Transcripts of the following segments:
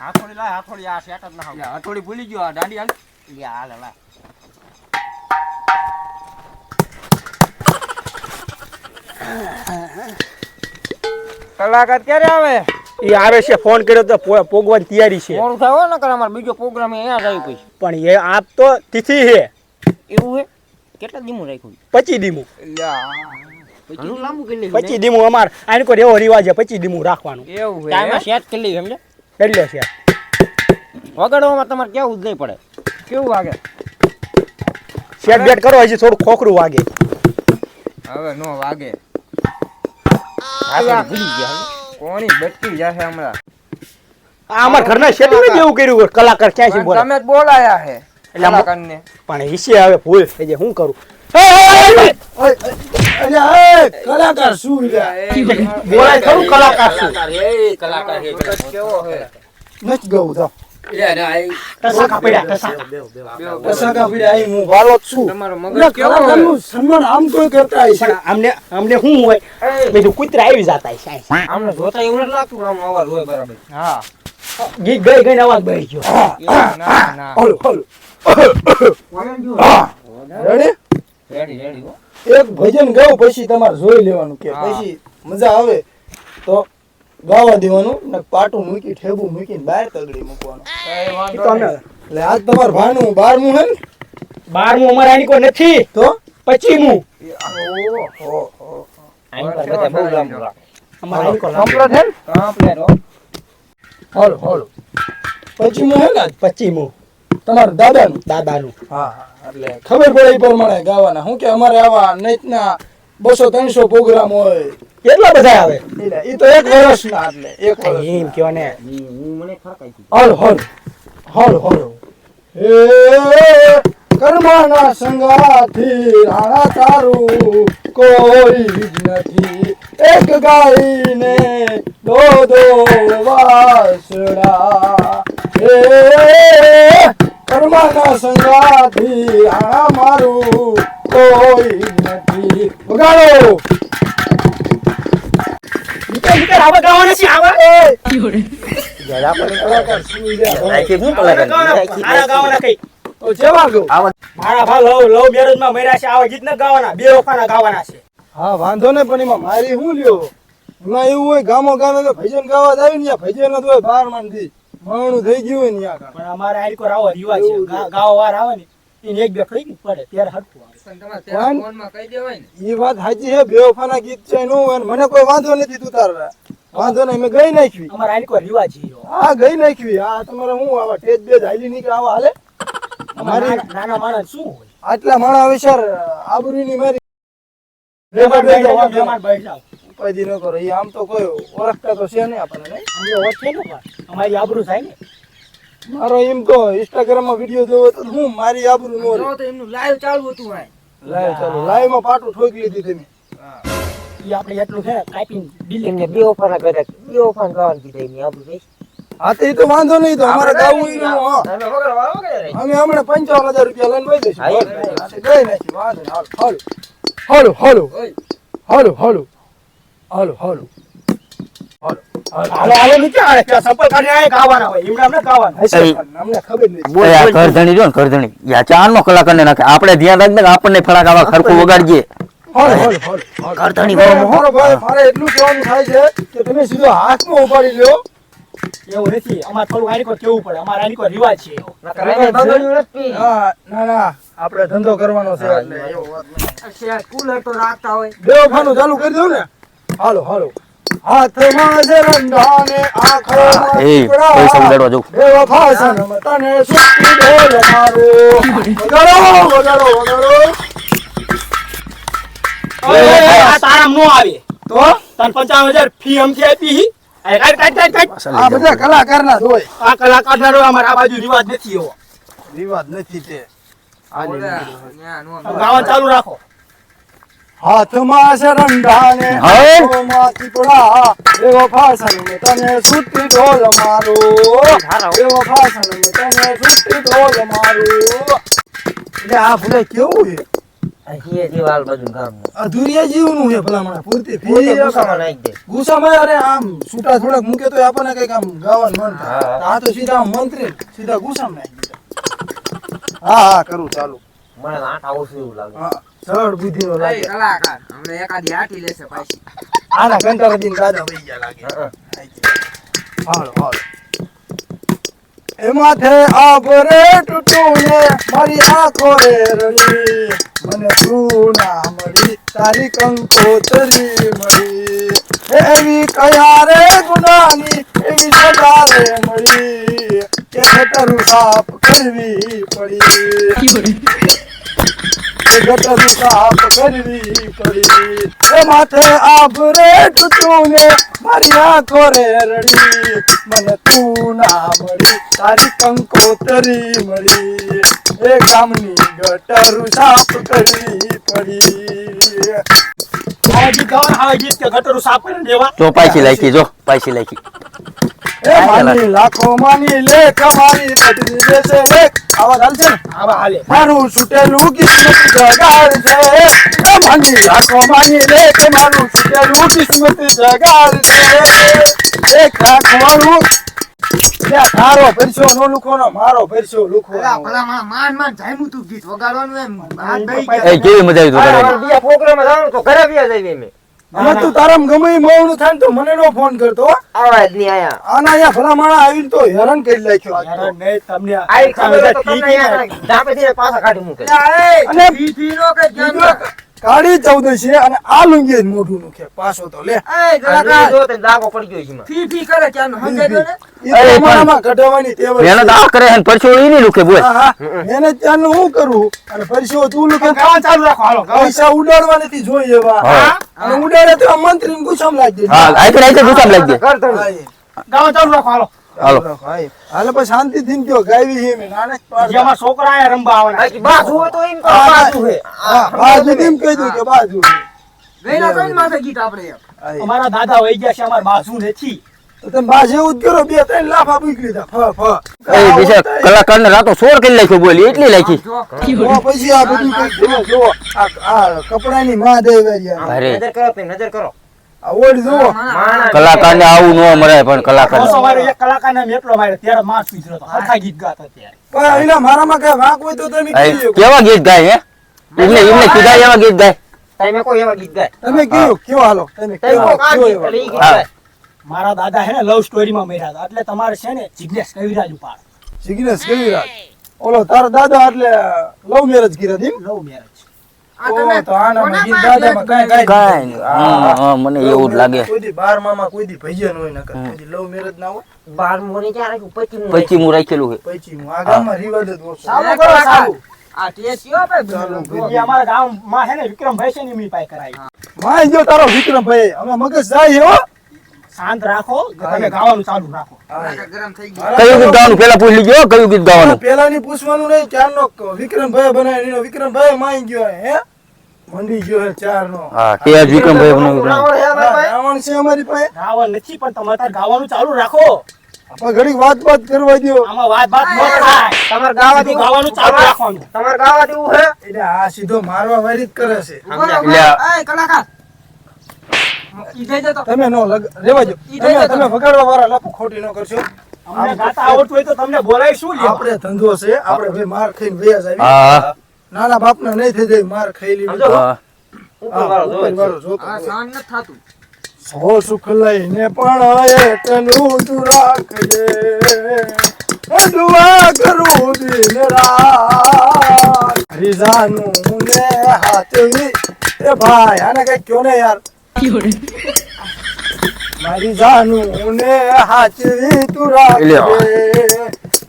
હાથોડી લાય હાથોડી આ સેટ જ ના હાવ. લે, ભૂલી ગયો આ દાંડી હાલ. લે હાલ હાલ કલાકાર ક્યારે આવે? એ આવે છે ફોન કર્યો તો પોગવાની તૈયારી છે. મોડું થાય ને કરે અમારે બીજો પ્રોગ્રામ અહીંયા જ આવી પણ એ આપ તો તિથિ છે. એવું હે કેટલા દીમું રાખ્યું પચી દીમું. પચી દીમું. અમાર. આને કોઈ એવો રિવાજ છે પચી દીમું રાખવાનું. એવું ટાઈમ સેટ કરી લઈ સમજે એટલે છે. વગાડવામાં તમારે કેવું જ નહીં પડે. કેવું વાગે? શેટ બેટ કરો હજી થોડું ખોખરું વાગે. હવે નો વાગે. હાથોડી ભૂલી ગયા કોની બચી જશે હમણાં? આ અમાર ઘરના શેટ ને જેવું કર્યું કલાકાર ક્યાં છે બોલા તમે જ બોલાયા છે કલાકારને. પણ હિસે હવે ભૂલ થઈ જાય શું કરું? કલાકાર શું બોલાય ખરું કલાકાર શું? કલાકાર હે કેવો હે નથી ગયું તો કૂતરા આવી જતા હશે અહીં. આમને જોતા એવું નથી લાગતું કે આમ અવાજ હોય બરાબર. હા. ગઈ ગઈ ગઈ અવાજ બહી ગયો. રેડી રેડી એક ભજન ગાવ પછી તમારે જોઈ લેવાનું કે. પછી મજા આવે તો ગાવા દેવાનું ને પાટું મૂકી ઠેબુ મૂકીને બહાર તગડી મૂકવાનું. એટલે આજ તમારે ભાનું બારમું હે ને? બારમું અમારે આની કોઈ નથી તો? પચીમું. પચીમું હે ને? પચીમું. તમારા દાદાનું. દાદાનું હા એટલે ખબર પડે એ પ્રમાણે ગાવાના. શું કે અમારે આવા નૈતના બસો ત્રણસો પ્રોગ્રામ હોય. કેટલા બધા આવે? એ ઈ તો એક વર્ષના એટલે એક એમ કયો ને. મને હલ હલ હલ હે કર્મના સંગાથી રાણા તારું કોઈ જ નથી. એક ગાઈને દો દો વાસડા હે કર્મના સંગાથી આ મારું કોઈ નથી વગાડો નીકળ નીકળ આવા ગાવાના છે આવા કલાકાર સુઈ ગયા. રાખી શું આવા કલાકાર? ગાવાના, આવા ગાવાના કઈ તો જેવા ગો મારા ભા લવ લવ મેરેજમાં મર્યા છે આવા ગીત ગાવાના બે વખાના ગાવાના છે હા વાંધો ને પણ એમાં મારી શું લ્યો એવું હોય ગામો ગામે ભજન ગાવા આવી ને ભજન જ હોય બારમાં થી મણું થઈ ગયું હોય ને યાર. પણ અમારે આ રીકો આવો રિવાજ છે. ગા- વાર આવે ને એને એક બે ફળી પડે ત્યારે હટવું આવે. પણ તમારે ત્યાં ફોનમાં કહી દેવાય ને. ઈ વાત હાજી છે બેવફાના ગીત છે નો અને મને કોઈ વાંધો નથી તું તાર. વાંધો નહીં મેં ગઈ નાખવી. અમારે આ રીકો રિવાજ છે હા ગઈ નાખવી. આ તમારે હું આવા ટેજ બેજ હાલી નીકળે આવા હાલે? અમારે નાના- માણસ શું હોય? આટલા માણા વિચાર આબરૂની મારી મહેમાન બેઠા, વાંધો બેઠા. ઉપાધિ ન કરો. ઈ આમ તો કોઈ ઓળખતા તો છે નહીં આપણને નહીં? અમને ઓળખે ને પણ અમારી આબરૂ થાય ને. મારો એમ તો ઇન્સ્ટાગ્રામમાં વીડિયો જોવો તો હું મારી આબરૂ નો જો તો એમનું લાઈવ ચાલુ હતું ભાઈ. લાઈવ ચાલુ. લાઈવમાં પાટું ઠોકી લીધી તમે. એ આપણે એટલું છે ટાઈપિંગ એમને કરી બે ઓફાના કરે બે ઓફર ગાવાનું કીધું એની આબરૂ ભાઈ હા તો એ તો વાંધો નહીં તો અમારે ગાવું. અમે હમણાં પંચાવન હજાર રૂપિયા લઈને વહી એ નહીં હાલો. હાલો. હાલો. હાલો હાલો. હાલો હાલો. હાલો હાલો. હાલો નીચે આવે ત્યાં સંપર્ક કરીને આયા ગાવાના હોય. એમને અમને ગાવાના હશે. પણ અમને ખબર નથી. એ આ કરધણી રહ્યો ને કરધણી યા ચાર નો કલાકાર ને નાખે. આપણે ધ્યાન રાખને આપણને ફળાક આવા ખરખું વગાડીએ એટલું કહેવાનું થાય છે કે તમે સીધો હાથમાં ઉપાડી લ્યો. એવું નથી. અમારે થોડું આ કેવું પડે. અમારે આ રિવાજ છે એવો. નકર એને બગાડ્યું નથી. હા ના ના આપણે ધંધો કરવાનો છે એટલે એવો વાત નહીં. આ cooler તો રાખતા હોય. બેવફાનું ચાલુ કરી દઉં ને. હાલો હાલો. હાથમાં રંધાને એ સનમ તને સુખી ઢોલ મારો. આવે. તો? તને પંચાવન હજાર ફી અમથી આપી. આ બધા કલાકારના જ હોય. આ કલાકાર ના હોય, અમારા આ બાજુ રિવાજ નથી એવો. રિવાજ નથી તે. નો ગાવાનું ચાલુ રાખો. હાથમાં છે રંધાને હવે? આંખોમાં પીપળા બેવફા સનમ તને સુતી ઢોલ મારો. એવો ફાસણ મે તને સુતી ઢોલ મારો. એટલે આ ફૂલે કેવું છે? અહીં દિવાલ બાજુ ગામનું અધૂરિયા જીવનું છે ભલામણ પૂરતી ફી ગુસ્સામાં નાખી દે. ગુસ્સામાં અરે આમ છૂટા થોડાક મૂકે તો આપણને કંઈક આમ ગાવાનું મન થાય. હા. આ તો સીધા આમ મંત્રી સીધા ગુસામાં નાખી દીધા. હા હા કરું ચાલુ. મને આઠ આવશે એવું લાગે. સરળ બુદ્ધિનો લાગે. કલાકાર હમણાં એકાદી હાટી લેશે પાછી. આના કંટાળા દીન દાદા વહી ગયા લાગે. હા, હાલો હાલો. એમાંથી આભરે તૂટું ને મારી આંખો રે રડી. મને તું ના મળી તારી કંકોતરી મળી. એવી કયા રે ગુનાની એવી સજા રે મળી. ગટરું સાફ કરવી પડી. એ ગટરું સાફ કરવી પડી. એ માથે આભરે તૂટું ને મારી આંખો રે રડી. મને તું ના મળી તારી કંકોતરી મળી. એ ગામની ગટરું સાફ કરવી પડી. આ ગીત ગાવાનું, આ ગીત કે ગટરું સાફ કરીને દેવા. તો પાછી લાખી જો પાછી લાખી લાખો માની લેખ મારી દેશે. લેખ આવા ને? આવા હાલે. મારું છૂટેલું કિસ્મત જગાડ છે. એ માની લાખો માની લેખ મારું છૂટેલું કિસ્મત જગાડ છે. એક રાખવાનું ત્યાં તારો પરસ્યો નો લુખોનો મારો પરસ્યો લુખો. માન માન જામ્યું તું ગીત વગાડવાનું એમ. કેવી મજા આવી તો બીજા પ્રોગ્રામમાં જવાનું તો ઘરે બી જઈએ અમે તું તારામ ગમે ઈ મૌન થાય ને તો મને નો ફોન કરતો આવા જ નહીં આયા. આના આયા ફલા માણા આવીને તો હેરાન કરી નાખ્યો. હેરાન. નહીં, તમને આઈ ખબર તો તમને ને. થી પાછા કાઢી મૂકે. અને ફી નો કે બીજો રાખ. કાળી ચૌદશી અને આ લુંગી જ મોઢું નુખે પાછો તો લે. જો તે પડી ગયો છે ફી ફી કરે ક્યાંનું સમજાય ને? અરે ટેવ કરે ને ઈ લુકે બોલ. હા, કરું? અને પરસેવો તું લુકે ગાવાનું ચાલુ રાખો. હાલો પૈસા ઉડાડવા નથી જોઈએ અને ઉડાડે તો મંત્રીને ગુસ્સામાં લાગી દે. હા આઈ આઈ ગુસ્સામાં લાગી દે કર તમે. હા, ચાલુ રાખો હાલો. હાલો. હાલો પછી શાંતિથી ને કયો, ગાયવી છે મે નાને જ પાડતા. હજી અમારા છોકરા આવવાના. બાકી બાજુ તો એમ કહો બાજુ હે. હા, બાજુ એમ કહી દઉં કે બાજુ વેલા કઈ માથે ગીત આપણે. અમારા દાદા વહી ગયા છે અમાર બાજુ નથી. તો તમે બાજ એવું જ કરો બે ત્રણ લાફા મૂકી લીધા ફ ફ. એ બીજા કલાકારને રાતો સોર કરી નાખ્યો બોલી એટલી લાખી પછી આ બધું. આ કપડાની માં દે અરે. નજર કરો નજર કરો. આ ઓઢ જુઓ માણસ કલાકારને આવું ન મળે પણ કલાકાર બસો વાળો એક કલાકારને મેટલો મારે ત્યારે માસ સુધર્યો તો હરખા ગીત ગાતા ત્યારે. પણ એના મારામાં કઈ વાંક હોય તો તમે. કેવા ગીત ગાય હે? એમને એમને કીધા એવા ગીત ગાય? તમે કોઈ એવા ગીત ગાય? તમે કયો? કયો હાલો? તમે કયો. મારા દાદા હે ને લવ સ્ટોરીમાં મર્યા હતા. એટલે તમારે છે ને જિજ્ઞેસ કવિરાજ ઉપાડ. જિગ્નેશ કવિરાજ. ઓલો તારા દાદા એટલે લવ મેરેજ કર્યા હતી? લવ મેરેજ મને એવું જ લાગે. બાર મામા કોઈ દી ભૈયા ન હોય નકર. લવ મેરેજ ના હોય. બાર ને ક્યાં રાખ્યું? પચીમું પછી હું રાખેલું છે. પછી હું આ ગામમાં રિવાજ જ ઓછો. ચાલુ કરો ચાલુ આ ભાઈ ચાલો, જો. એ અમારા ગામમાં હે ને વિક્રમભાઈ છે ની મી પાઈ કરાવી. માય જો તારો વિક્રમભાઈ. અમે મગજ જાય હો શાંત રાખો તમે ગાવાનું ચાલુ રાખો. ગરમ થઈ ગયું. કયું ગીત ગાવાનું? પેલા પૂછી લીજો કયું ગીત ગાવાનું? પેલા ની પૂછવાનું નહીં ક્યારનો વિક્રમભાઈ બનાવી વિક્રમ વિક્રમભાઈ માઈ ગયો હે. મંડી ગયો ચાર નો હા તે આજ વિક્રમભાઈ બનાવ્યું રાવણ હે અમારી પાસે? રાવણ છે અમારી પાસે. ગાવાનું નથી પણ તમે તાર ગાવાનું ચાલુ રાખો. આપણે ઘડીક વાત વાત કરવા દ્યો. આમાં વાત બાત ન થાય. તમારે ગાવાથી ગાવાનું ચાલુ રાખવાનું. તમારે ગાવાથી એવું એટલે આ સીધો મારવા વારી જ કરે છે. ઊભો રહો, એટલે આ- ઊભો રહો. એ કલાકાર. ઈ જઈ જતો. તમે નો લગ રેવા દો તમે વગાડવા વાળા લપુ ખોટી ન કરશો. અમને ગાતા આવડતું હોય તો તમને બોલાય શું આપડે આપણે ધંધો છે. આપણે ભાઈ માર ખાઈને આવી. નાના બાપના નહીં થઈ જાય માર ખાઈ લીધી સો સુખ લઈને પણ એટલું તું રાખજે. દુઆ કરું દિન રાત રીઝાનું ને હાથવી એ ભાઈ આને કઈ કયો ને યાર? મારી જાનું ને હાચવી તું રાખજે.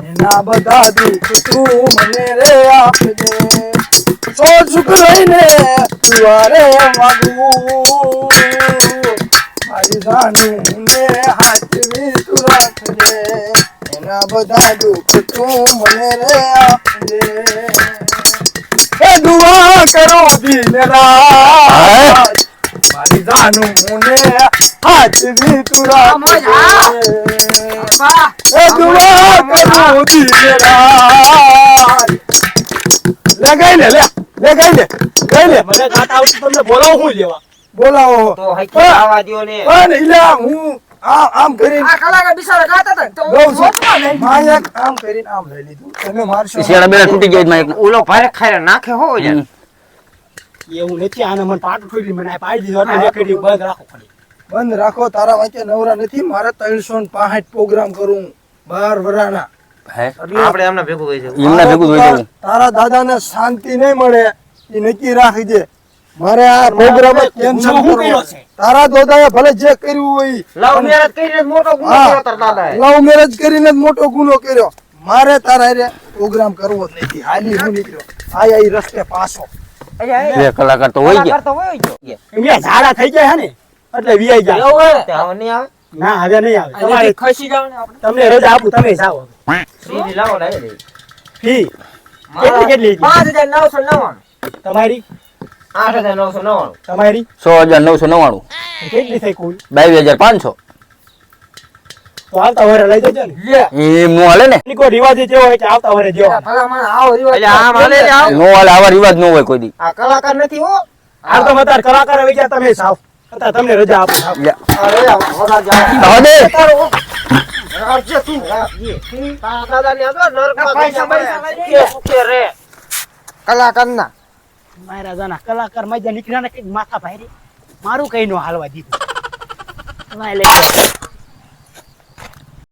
એના બધા દુઃખ તું મને રે આપજે સો સુખ લઈને દુઆરે માગું. મારી જાનું ને હાથવી તું રાખજે. એના બધા દુઃખ તું મને રે આપજે એ દુઆ કરો મારી જાનું ને હાચવી તું રાખજે બોલાવું હું લેવા. બોલાવો. તો ને. ઇલા હું આમ કરીને આ કલાકાર ગાતા હતા તો આમ કરીને આમ લઈ લીધું. તમે મારશો. શિયાળા બેડા તૂટી ગયા માં એક ઓલો ભારે ખાયરે નાખે હો યાર એવું નથી આને મને પાટું છોડી મને પાડી દીધો એકડી બંધ રાખો ખાલી. બંધ રાખો તારા વાંચે નવરા નથી મારે ત્રણસો પાસઠ પ્રોગ્રામ કરું. બાર વરાના. આપણે એમને ભેગું હોય છે એમના ભેગું જોઈ જવું. તારા દાદાને શાંતિ નહીં મળે એ નક્કી રાખજે. મારે આ પ્રોગ્રામ કેન્સલ કરવો છે? તારા દાદાએ ભલે જે કર્યું હોય લવ મેરેજ કરીને મોટો ગુનો કર્યો તાર દાદાએ. લવ મેરેજ કરીને મોટો ગુનો કર્યો. મારે તારા હારે પ્રોગ્રામ કરવો જ નથી. હાલી હું નીકળ્યો. આયા રસ્તે પાછો. બે કલાકાર તો હોય ગયા. કલાકાર તો હોય ગયો એમને ઝાડા થઈ ગયા હે ને? એટલે વીઆઈ જાય એવું હોય તે હવે નહીં આવે? ના હવે નહીં આવે. તમારે ખસી જાવ ને આપણે. તમને રજા આપું તમે જાઓ હવે. સીધી લાવો લાવી ફી? કેટલી કેટલી હતી? પાંચ હજાર નવસો નવ્વાણું. તમારી? આઠ હજાર નવસો નવ્વાણું. તમારી? સો હજાર નવસો નવ્વાણું. કેટલી થઈ કુલ? બાવીસ હજાર પાંચસો. તો આવતા વરે લઈ જજો ને. એ નો? ને કોઈ રિવાજ જ હોય કે આવતા વરે જેવો આવો રિવાજ એટલે ને. નો આવા રિવાજ નો હોય કોઈ દી. આ કલાકાર નથી હો. હાલ તો અત્યારે કલાકાર આવી ગયા તમે સાવ તમને રજા આપું સાવ. લે. અરે આ વગર જાવ. આવા દે રાખજે તું, રાખજે. તારા દાદાને આગળ નરકમાં પૈસા બેઠા પૈસા મળે. લઈ લે. સુખે સુખે રે કલાકારના મારા જાના કલાકાર મજા નીકળ્યા ને કંઈક માથા ભાઈ મારું કઈ નો હાલવા દીધું.